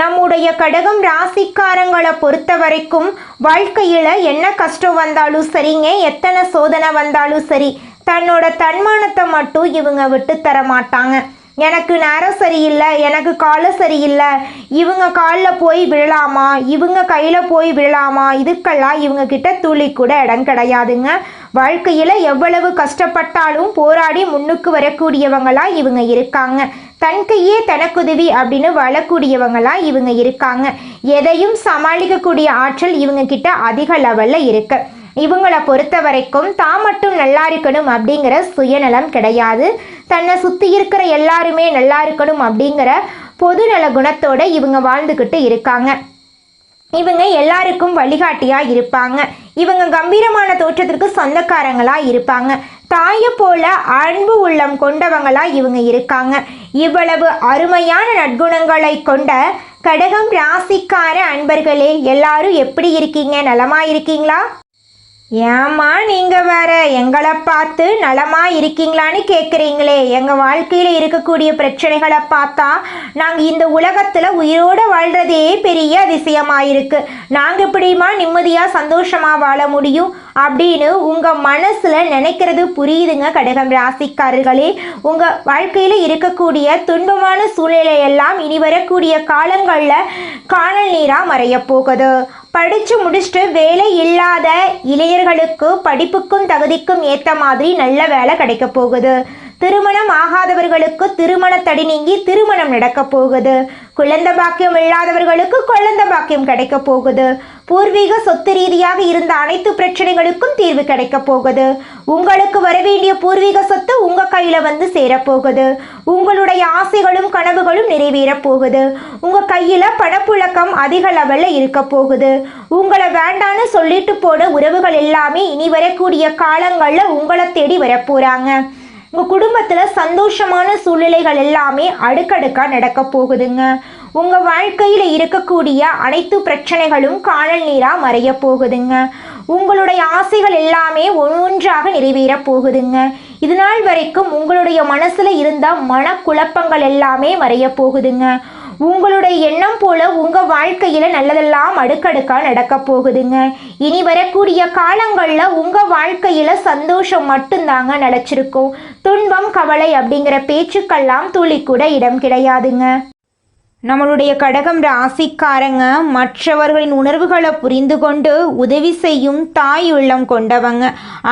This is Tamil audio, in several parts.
நம்முடைய கடகம் ராசிக்காரங்களை பொறுத்த வரைக்கும் வாழ்க்கையில் என்ன கஷ்டம் வந்தாலும் சரிங்க எத்தனை சோதனை வந்தாலும் சரி தன்னோட தன்மானத்தை மட்டும் இவங்க விட்டு தர மாட்டாங்க. எனக்கு நேரம் சரியில்லை எனக்கு காலம் சரியில்லை இவங்க காலில் போய் விழலாமா இவங்க கையில் போய் விழலாமா இதுக்கெல்லாம் இவங்க கிட்ட துளி கூட இடம் கிடையாதுங்க. வாழ்க்கையில் எவ்வளவு கஷ்டப்பட்டாலும் போராடி முன்னுக்கு வரக்கூடியவங்களாக இவங்க இருக்காங்க. தன்கையே தனக்குதவி அப்படின்னு வாழக்கூடியவங்களா இவங்க இருக்காங்க. எதையும் சமாளிக்கக்கூடிய ஆற்றல் இவங்க கிட்ட அதிக லெவலில் இருக்கு. இவங்களை பொறுத்த வரைக்கும் தான் மட்டும் நல்லா இருக்கணும் அப்படிங்கிற சுயநலம் கிடையாது. தன்னை சுற்றி இருக்கிற எல்லாருமே நல்லா இருக்கணும் அப்படிங்கிற பொதுநல குணத்தோட இவங்க வாழ்ந்துக்கிட்டு இருக்காங்க. இவங்க எல்லாருக்கும் வழிகாட்டியா இருப்பாங்க. இவங்க கம்பீரமான தோற்றத்திற்கு சொந்தக்காரங்களா இருப்பாங்க. தாயை போல அன்பு உள்ளம் கொண்டவங்களா இவங்க இருக்காங்க. இவ்வளவு அருமையான நற்குணங்களை கொண்ட கடகம் ராசிக்கார அன்பர்களே எல்லாரும் எப்படி இருக்கீங்க? நலமா இருக்கீங்களா? ஏம்மா நீங்கள் வேற? எங்களை பார்த்து நலமாக இருக்கீங்களான்னு கேட்குறீங்களே எங்கள் வாழ்க்கையில் இருக்கக்கூடிய பிரச்சனைகளை பார்த்தா நாங்கள் இந்த உலகத்தில் உயிரோடு வாழ்கிறதே பெரிய அதிசயமாக இருக்குது நாங்கள் இப்படிமா நிம்மதியாக சந்தோஷமாக வாழ முடியும் அப்படின்னு உங்கள் மனசில் நினைக்கிறது புரியுதுங்க கடகம் ராசிக்காரர்களே. உங்கள் வாழ்க்கையில் இருக்கக்கூடிய துன்பமான சூழ்நிலை எல்லாம் இனி வரக்கூடிய காலங்களில் காணல் நீராக மறைய போகுது. படித்து முடிச்சுட்டு வேலை இல்லாத இளைஞர்களுக்கு படிப்புக்கும் தகுதிக்கும் ஏற்ற மாதிரி நல்ல வேலை கிடைக்க போகுது. திருமணம் ஆகாதவர்களுக்கு திருமண தடி நீங்கி திருமணம் நடக்க போகுது. குழந்தை பாக்கியம் இல்லாதவர்களுக்கு குழந்தை பாக்கியம் கிடைக்க போகுது. பூர்வீக சொத்து ரீதியாக இருந்த அனைத்து பிரச்சனைகளுக்கும் தீர்வு கிடைக்க போகுது. உங்களுக்கு வர வேண்டிய பூர்வீக சொத்து உங்க கையில வந்து சேரப்போகுது. உங்களுடைய ஆசைகளும் கனவுகளும் நிறைவேற போகுது. உங்க கையில பணப்புழக்கம் அதிக லெவல்ல இருக்க போகுது. உங்களை வேண்டான்னு சொல்லிட்டு போன உறவுகள் எல்லாமே இனி வரக்கூடிய காலங்கள்ல உங்களை தேடி வரப்போறாங்க உங்கள் குடும்பத்தில் சந்தோஷமான சூழ்நிலைகள் எல்லாமே அடுக்கடுக்காக நடக்க போகுதுங்க. உங்கள் வாழ்க்கையில் இருக்கக்கூடிய அனைத்து பிரச்சனைகளும் காணல் நீராக மறைய போகுதுங்க. உங்களுடைய ஆசைகள் எல்லாமே ஒவ்வொன்றாக நிறைவேற போகுதுங்க. இது நாள் வரைக்கும் உங்களுடைய மனசில் இருந்த மனக்குழப்பங்கள் எல்லாமே மறைய போகுதுங்க. உங்களுடைய எண்ணம் போல உங்க வாழ்க்கையில நல்லதெல்லாம் அடுக்கடுக்கா நடக்க போகுதுங்க. இனி வரக்கூடிய காலங்கள்ல உங்க வாழ்க்கையில சந்தோஷம் மட்டும்தாங்க நிலச்சிருக்கும். துன்பம் கவலை அப்படிங்கிற பேச்சுக்கெல்லாம் துளி கூட இடம் கிடையாதுங்க. நம்மளுடைய கடகம் ராசிக்காரங்க மற்றவர்களின் உணர்வுகளை புரிந்து கொண்டு உதவி செய்யும் தாய் உள்ளம் கொண்டவங்க.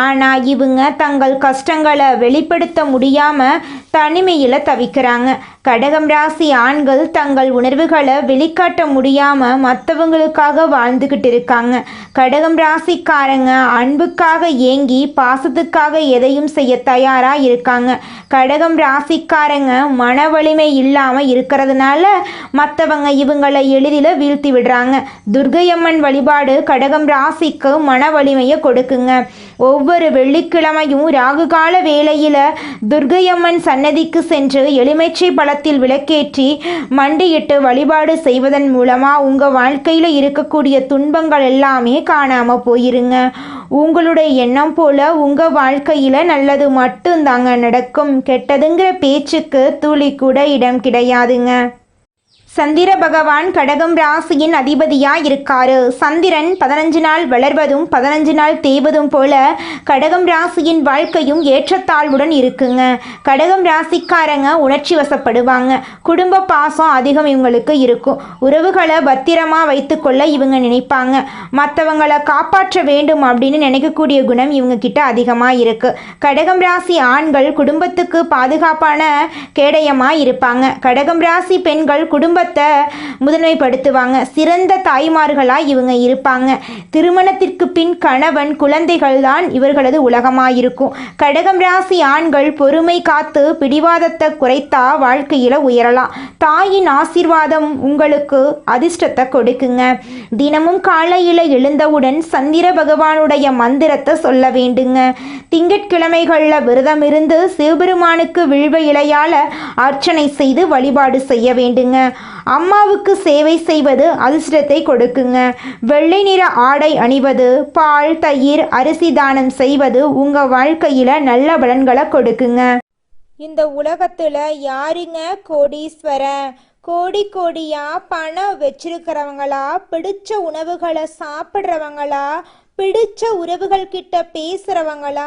ஆனால் இவங்க தங்கள் கஷ்டங்களை வெளிப்படுத்த முடியாமல் தனிமையில் தவிக்கிறாங்க. கடகம் ராசி ஆண்கள் தங்கள் உணர்வுகளை வெளிக்காட்ட முடியாமல் மற்றவங்களுக்காக வாழ்ந்துக்கிட்டு இருக்காங்க. கடகம் ராசிக்காரங்க அன்புக்காக ஏங்கி பாசத்துக்காக எதையும் செய்ய தயாராக இருக்காங்க. கடகம் ராசிக்காரங்க மன வலிமை இல்லாமல் இருக்கிறதுனால மற்றவங்க இவங்களை எளிதில் வீழ்த்தி விடுறாங்க. துர்கையம்மன் வழிபாடு கடகம் ராசிக்கு மன வலிமையை கொடுக்குங்க. ஒவ்வொரு வெள்ளிக்கிழமையும் ராகுகால வேளையில் துர்கையம்மன் சன்னதிக்கு சென்று எலுமிச்சை பழத்தில் விளக்கேற்றி மண்டியிட்டு வழிபாடு செய்வதன் மூலமாக உங்கள் வாழ்க்கையில் இருக்கக்கூடிய துன்பங்கள் எல்லாமே காணாமல் போயிருங்க. உங்களுடைய எண்ணம் போல உங்கள் வாழ்க்கையில் நல்லது மட்டும்தாங்க நடக்கும். கெட்டதுங்கிற பேச்சுக்கு துளி கூட இடம் கிடையாதுங்க. சந்திர பகவான் கடகம் ராசியின் அதிபதியா இருக்காரு சந்திரன் பதினஞ்சு நாள் வளர்வதும் பதினஞ்சு நாள் தேய்வதும் போல கடகம் ராசியின் வாழ்க்கையும் ஏற்றத்தாழ்வுடன் இருக்குங்க. கடகம் ராசிக்காரங்க உணர்ச்சி வசப்படுவாங்க. குடும்ப பாசம் அதிகம் இவங்களுக்கு இருக்கும். உறவுகளை பத்திரமா வைத்துக்கொள்ள இவங்க நினைப்பாங்க. மற்றவங்களை காப்பாற்ற வேண்டும் அப்படின்னு நினைக்கக்கூடிய குணம் இவங்க கிட்ட அதிகமாக இருக்கு. கடகம் ராசி ஆண்கள் குடும்பத்துக்கு பாதுகாப்பான கேடயமாக இருப்பாங்க. கடகம் ராசி பெண்கள் குடும்ப குடும்பத்தை முதன்மைப்படுத்துவாங்க. சிறந்த தாய்மார்களாக இவங்க இருப்பாங்க. திருமணத்திற்கு பின் கணவன் குழந்தைகள் தான் இவர்களது உலகமாயிருக்கும். கடகம் ராசி ஆண்கள் பொறுமை காத்து பிடிவாதத்தை குறைத்தா வாழ்க்கையில் உயரலாம். தாயின் ஆசீர்வாதம் உங்களுக்கு அதிர்ஷ்டத்தை கொடுக்குங்க. தினமும் காலையில் எழுந்தவுடன் சந்திர பகவானுடைய மந்திரத்தை சொல்ல வேண்டுங்க. திங்கட்கிழமைகளில் விரதம் இருந்து சிவபெருமானுக்கு வில்வ இலையால் அர்ச்சனை செய்து வழிபாடு செய்ய வேண்டுங்க. அம்மாவுக்கு சேவை செய்வது அதிர்ஷ்டத்தை கொடுக்குங்க. வெள்ளை நிற ஆடை அணிவது பால் தயிர் அரிசி தானம் செய்வது உங்கள் வாழ்க்கையில் நல்ல பலன்களை கொடுக்குங்க. இந்த உலகத்தில் யாருங்க கோடீஸ்வரன்? கோடி கோடியா பணம் வச்சிருக்கிறவங்களா? பிடிச்ச உணவுகளை சாப்பிட்றவங்களா? பிடிச்ச உறவுகள் கிட்ட பேசுறவங்களா?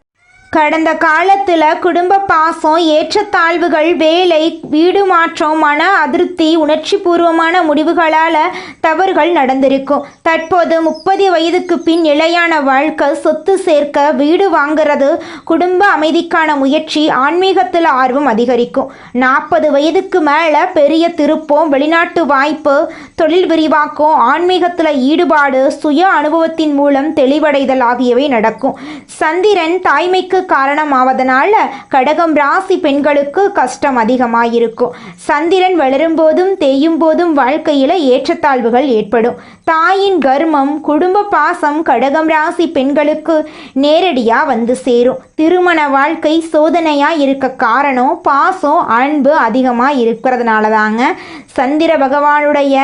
கடந்த காலத்தில் குடும்ப பாசம் ஏற்றத்தாழ்வுகள் வேலை வீடு மாற்றம் மன அதிருப்தி உணர்ச்சி பூர்வமான முடிவுகளால் தவறுகள் நடந்திருக்கும். தற்போது முப்பது வயதுக்கு பின் நிலையான வாழ்க்கை சொத்து சேர்க்க வீடு வாங்குறது குடும்ப அமைதிக்கான முயற்சி ஆன்மீகத்தில் ஆர்வம் அதிகரிக்கும். நாற்பது வயதுக்கு மேலே பெரிய திருப்பம் வெளிநாட்டு வாய்ப்பு தொழில் விரிவாக்கம் ஆன்மீகத்தில் ஈடுபாடு சுய அனுபவத்தின் மூலம் தெளிவடைதல் ஆகியவை நடக்கும். சந்திரன் தாய்மைக்கு காரணமாவதனால கடகம் ராசி பெண்களுக்கு கஷ்டம் அதிகமாயிருக்கும். சந்திரன் வளரும் போதும் தேயும் போதும் வாழ்க்கையில் ஏற்றத்தாழ்வுகள் ஏற்படும். தாயின் கர்மம் குடும்ப பாசம் கடகம் ராசி பெண்களுக்கு நேரடியாக வந்து சேரும். திருமண வாழ்க்கை சோதனையாக இருக்க காரணம் பாசம் அன்பு அதிகமாக இருக்கிறதுனால தாங்க சந்திர பகவானுடைய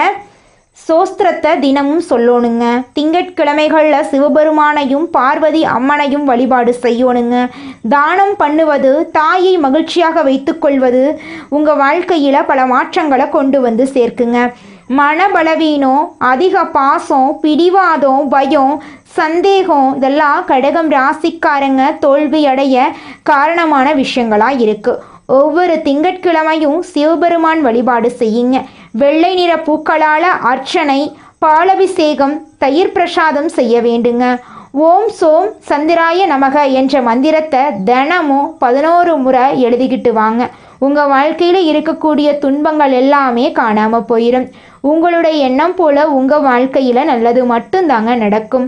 சோஸ்திரத்தை தினமும் சொல்லணுங்க. திங்கட்கிழமைகளில் சிவபெருமானையும் பார்வதி அம்மனையும் வழிபாடு செய்யணுங்க. தானம் பண்ணுவது தாயை மகிழ்ச்சியாக வைத்துக்கொள்வது உங்கள் வாழ்க்கையில் பல மாற்றங்களை கொண்டு வந்து சேர்க்குங்க. மனபலவீனம் அதிக பாசம் பிடிவாதம் பயம் சந்தேகம் இதெல்லாம் கடகம் ராசிக்காரங்க தோல்வி அடைய காரணமான விஷயங்களாக இருக்குது ஒவ்வொரு திங்கட்கிழமையும் சிவபெருமான் வழிபாடு செய்யுங்க. வெள்ளை நிற பூக்களால் அர்ச்சனை பாலபிஷேகம் தயிர் பிரசாதம் செய்ய வேண்டுங்க. ஓம் சோம் சந்திராய நமக என்ற மந்திரத்தை தினமும் பதினோரு முறை எழுதிக்கிட்டு வாங்க. உங்கள் வாழ்க்கையில் இருக்கக்கூடிய துன்பங்கள் எல்லாமே காணாமல் போயிடும் உங்களுடைய எண்ணம் போல உங்கள் வாழ்க்கையில் நல்லது மட்டும்தாங்க நடக்கும்.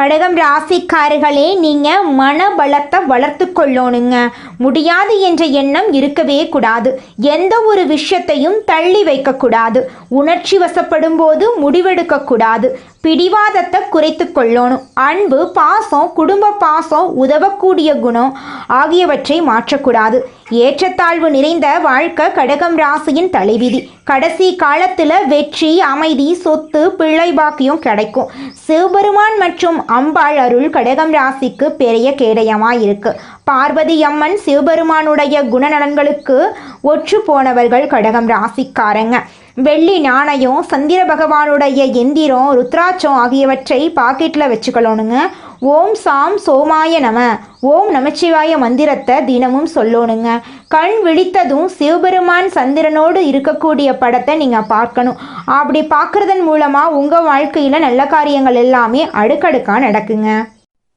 கடகம் ராசிக்காரர்களே நீங்கள் மன பலத்தை வளர்த்து கொள்ளணுங்க. முடியாது என்ற எண்ணம் இருக்கவே கூடாது. எந்த ஒரு விஷயத்தையும் தள்ளி வைக்கக்கூடாது உணர்ச்சி வசப்படும் போது முடிவெடுக்கக்கூடாது பிடிவாதத்தை குறைத்து கொள்ளணும் அன்பு பாசம் குடும்ப பாசம் உதவக்கூடிய குணம் ஆகியவற்றை மாற்றக்கூடாது. ஏற்றத்தாழ்வு நிறைந்த வாழ்க்கை கடகம் ராசியின் தலைவிதி. கடைசி காலத்தில் வெற்றி அமைதி சொத்து பிள்ளை பாக்கியம் கிடைக்கும். சிவபெருமான் மற்றும் அம்பாள் அருள் கடகம் ராசிக்கு பெரிய கேடயமாக இருக்கு பார்வதி அம்மன் சிவபெருமானுடைய குணநலன்களுக்கு ஒற்று போனவர்கள் கடகம் ராசிக்காரங்க. வெள்ளி நாணயம் சந்திர பகவானுடைய எந்திரம் ருத்ராட்சம் ஆகியவற்றை பாக்கெட்டில் வச்சுக்கணுங்க ஓம் சாம் சோமாய நம. ஓம் நமச்சிவாய மந்திரத்தை தினமும் சொல்லணுங்க கண் விழித்ததும் சிவபெருமான் சந்திரனோடு இருக்கக்கூடிய படத்தை நீங்கள் பார்க்கணும். அப்படி பார்க்குறதன் மூலமாக உங்கள் வாழ்க்கையில் நல்ல காரியங்கள் எல்லாமே அடுக்கடுக்காக நடக்குங்க.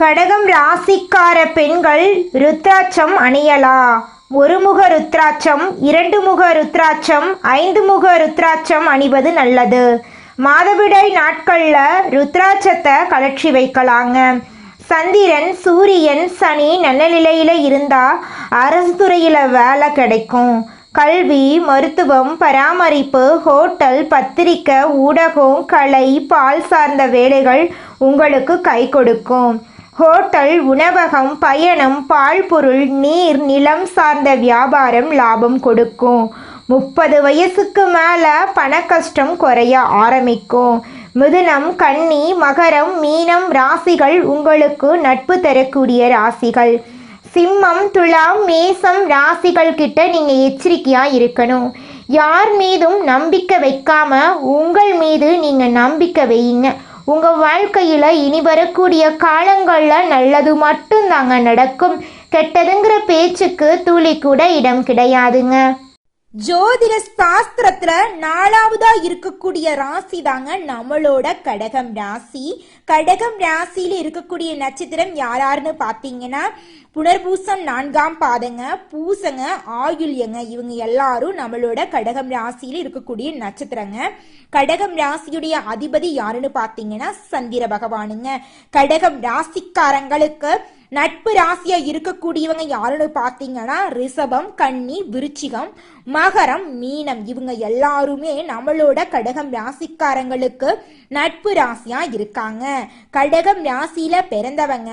கடகம் ராசிக்கார பெண்கள் ருத்ராட்சம் அணியலா? ஒரு முக ருத்ராட்சம் இரண்டு முக ருத்ராட்சம் ஐந்து முக ருத்ராட்சம் அணிவது நல்லது. மாதவிடாய் நாட்களில் ருத்ராட்சத்தை கலற்றி வைக்கலாங்க. சந்திரன் சூரியன் சனி நல்ல நிலையில் இருந்தால் அரசு துறையில் வேலை கிடைக்கும். கல்வி மருத்துவம் பராமரிப்பு ஹோட்டல் பத்திரிக்கை ஊடகம் கலை பால் சார்ந்த வேலைகள் உங்களுக்கு கை கொடுக்கும். ஹோட்டல் உணவகம் பயணம் பால் பொருள் நீர் நிலம் சார்ந்த வியாபாரம் லாபம் கொடுக்கும். முப்பது வயசுக்கு மேலே பண கஷ்டம் குறைய ஆரம்பிக்கும். மிதுனம் கன்னி மகரம் மீனம் ராசிகள் உங்களுக்கு நட்பு தரக்கூடிய ராசிகள். சிம்மம் துலாம் மேசம் ராசிகள் கிட்ட நீங்கள் எச்சரிக்கையாக இருக்கணும். யார் மீதும் நம்பிக்கை வைக்காம உங்கள் மீது நீங்கள் நம்பிக்கை வையுங்க உங்கள் வாழ்க்கையில் இனி வரக்கூடிய காலங்களில் நல்லது மட்டும்தாங்க நடக்கும். கெட்டதுங்கிற பேச்சுக்கு துளி கூட இடம் கிடையாதுங்க. ஜோதிட சாஸ்திரத்துல நாலாவதா இருக்கக்கூடிய ராசி தாங்க நம்மளோட கடகம் ராசி. கடகம் ராசியில இருக்கக்கூடிய நட்சத்திரம் யாராருன்னு பாத்தீங்கன்னா புனர்பூசம் நான்காம் பாதங்க பூசங்க ஆயுள்யங்க. இவங்க எல்லாரும் நம்மளோட கடகம் ராசியில இருக்கக்கூடிய நட்சத்திரங்க. கடகம் ராசியுடைய அதிபதி யாருன்னு பாத்தீங்கன்னா சந்திர பகவானுங்க. கடகம் ராசிக்காரங்களுக்கு நட்பு ராசியா இருக்கக்கூடியவங்க யாருன்னு பாத்தீங்கன்னா ரிஷபம் கன்னி விருச்சிகம் மகரம் மீனம். இவங்க எல்லாருமே நம்மளோட கடகம் ராசிக்காரங்களுக்கு நட்பு ராசியா இருக்காங்க. கடகம் ராசியில பிறந்தவங்க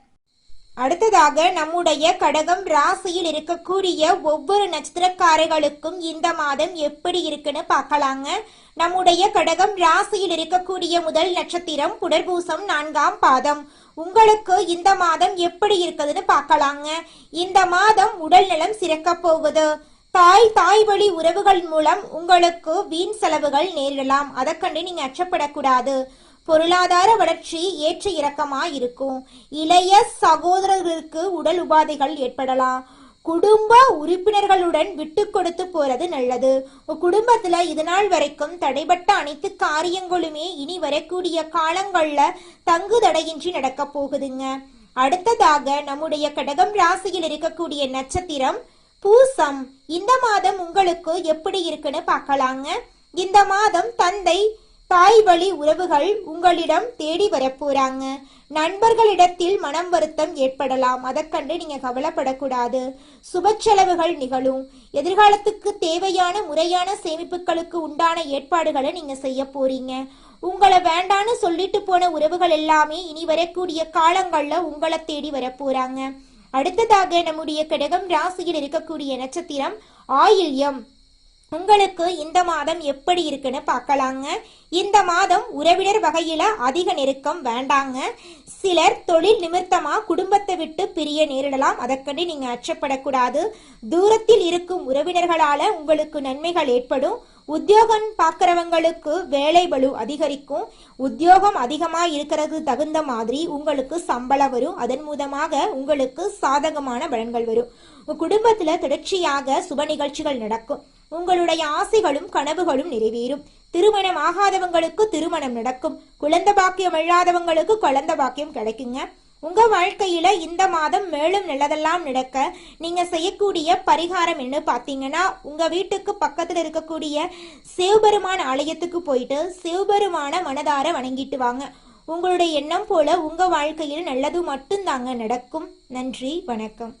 அடுத்ததாக நம்முடைய கடகம் ராசியில் இருக்கக்கூடிய ஒவ்வொரு நட்சத்திரக்காரர்களுக்கும் இந்த மாதம் எப்படி இருக்குன்னு பார்க்கலாங்க. நம்முடைய கடகம் ராசியில் இருக்கக்கூடிய முதல் நட்சத்திரம் புனர்பூசம் நான்காம் பாதம். உங்களுக்கு இந்த மாதம் எப்படி இருக்குதுன்னு பார்க்கலாங்க. இந்த மாதம் உடல் நலம் சிறக்க போகுது. தாய் தாய் வழி உறவுகள் மூலம் உங்களுக்கு வீண் செலவுகள் நேரிடலாம். அதை கண்டு நீங்க அச்சப்படக்கூடாது. பொருளாதார வளர்ச்சி ஏற்ற இறக்கமா இருக்கும் இளைய சகோதரர்களுக்கு உடல் உபாதைகள் ஏற்படலாம். குடும்ப உறுப்பினர்களுடன் விட்டு கொடுத்து போறது நல்லது. குடும்பத்துல இது நாள் வரைக்கும் தடைபட்ட அனைத்து காரியங்களுமே இனி வரக்கூடிய காலங்கள்ல தங்கு தடையின்றி நடக்க போகுதுங்க. அடுத்ததாக நம்முடைய கடகம் ராசியில் இருக்கக்கூடிய நட்சத்திரம் பூசம். இந்த மாதம் உங்களுக்கு எப்படி இருக்குன்னு பார்க்கலாங்க. இந்த மாதம் தந்தை தாய் வழி உறவுகள் உங்களிடம் தேடி வரப்போறாங்க. நண்பர்களிடத்தில் மனம் வருத்தம் ஏற்படலாம். அதை கண்டு நீங்க கவலைப்படக்கூடாது. சுப செலவுகள் நிகழும். எதிர்காலத்துக்கு தேவையான முறையான சேமிப்புகளுக்கு உண்டான ஏற்பாடுகளை நீங்க செய்ய போறீங்க. உங்களை வேண்டான்னு சொல்லிட்டு போன உறவுகள் எல்லாமே இனி வரக்கூடிய காலங்கள்ல உங்களை தேடி வரப்போறாங்க. அடுத்ததாக நம்முடைய கடகம் ராசியில் இருக்கக்கூடிய நட்சத்திரம் ஆயில்யம். உங்களுக்கு இந்த மாதம் எப்படி இருக்குன்னு பார்க்கலாங்க. இந்த மாதம் உறவினர் வகையில அதிக நெருக்கம் வேண்டாங்க. சிலர் தொழில் நிமித்தமா குடும்பத்தை விட்டு பிரிய நேரிடலாம். அதற்கண்டி நீங்க அச்சப்படக்கூடாது. தூரத்தில் இருக்கும் உறவினர்களால உங்களுக்கு நன்மைகள் ஏற்படும். உத்தியோகம் பார்க்குறவங்களுக்கு வேலை வலு அதிகரிக்கும். உத்தியோகம் அதிகமா இருக்கிறது தகுந்த மாதிரி உங்களுக்கு சம்பளம் வரும். அதன் மூலமாக உங்களுக்கு சாதகமான பலன்கள் வரும். குடும்பத்தில் குடும்பத்துல தொடர்ச்சியாக சுப நிகழ்ச்சிகள் நடக்கும். உங்களுடைய ஆசைகளும் கனவுகளும் நிறைவேறும். திருமணம் ஆகாதவங்களுக்கு திருமணம் நடக்கும். குழந்தை பாக்கியம் இல்லாதவங்களுக்கு குழந்தை பாக்கியம் கிடைக்குங்க. உங்க வாழ்க்கையில இந்த மாதம் மேலும் நல்லதெல்லாம் நடக்க நீங்க செய்யக்கூடிய பரிகாரம் என்ன பாத்தீங்கன்னா உங்க வீட்டுக்கு பக்கத்துல இருக்கக்கூடிய சிவபெருமான் ஆலயத்துக்கு போயிட்டு சிவபெருமான மனதார வணங்கிட்டு வாங்க. உங்களுடைய எண்ணம் போல உங்க வாழ்க்கையில் நல்லது மட்டும்தாங்க நடக்கும். நன்றி வணக்கம்.